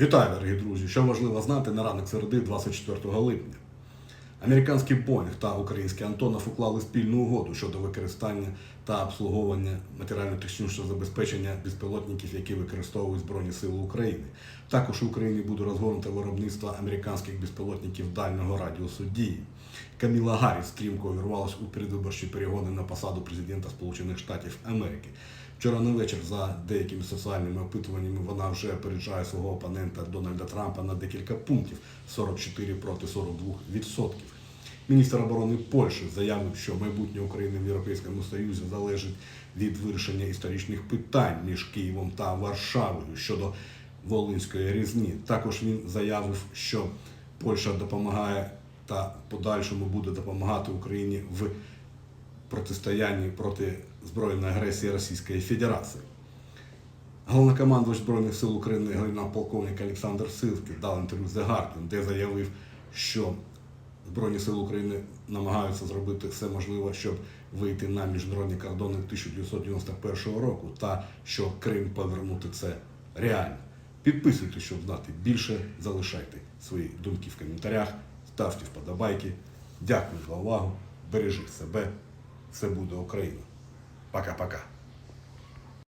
Вітаю, дорогі друзі! Що важливо знати на ранок середи 24 липня. Американський Боїнг та український Антонов уклали спільну угоду щодо використання та обслуговування матеріально-технічного забезпечення безпілотників, які використовують Збройні Сили України. Також в Україні буде розгорнуто виробництво американських безпілотників дальнього радіусу дії. Каміла Гарріс стрімко увірвалась у передвиборчі перегони на посаду президента Сполучених Штатів Америки. Вчора на вечір, за деякими соціальними опитуваннями, вона вже опереджає свого опонента Дональда Трампа на декілька пунктів 44 проти 42 відсотків. Міністр оборони Польщі заявив, що майбутнє України в Європейському Союзі залежить від вирішення історичних питань між Києвом та Варшавою щодо Волинської різні. Також він заявив, що Польща допомагає та подальшому буде допомагати Україні в протистоянні проти збройної агресії Російської Федерації. Головнокомандувач Збройних сил України генерал-полковник Олександр Силський дав інтерв'ю The Guardian, де заявив, що Збройні сили України намагаються зробити все можливе, щоб вийти на міжнародні кордони 1991 року, та що Крим повернути це реально. Підписуйтесь, щоб знати більше, залишайте свої думки в коментарях, ставте вподобайки. Дякую за увагу. Бережіть себе. Все буде Україна. Пока-пока.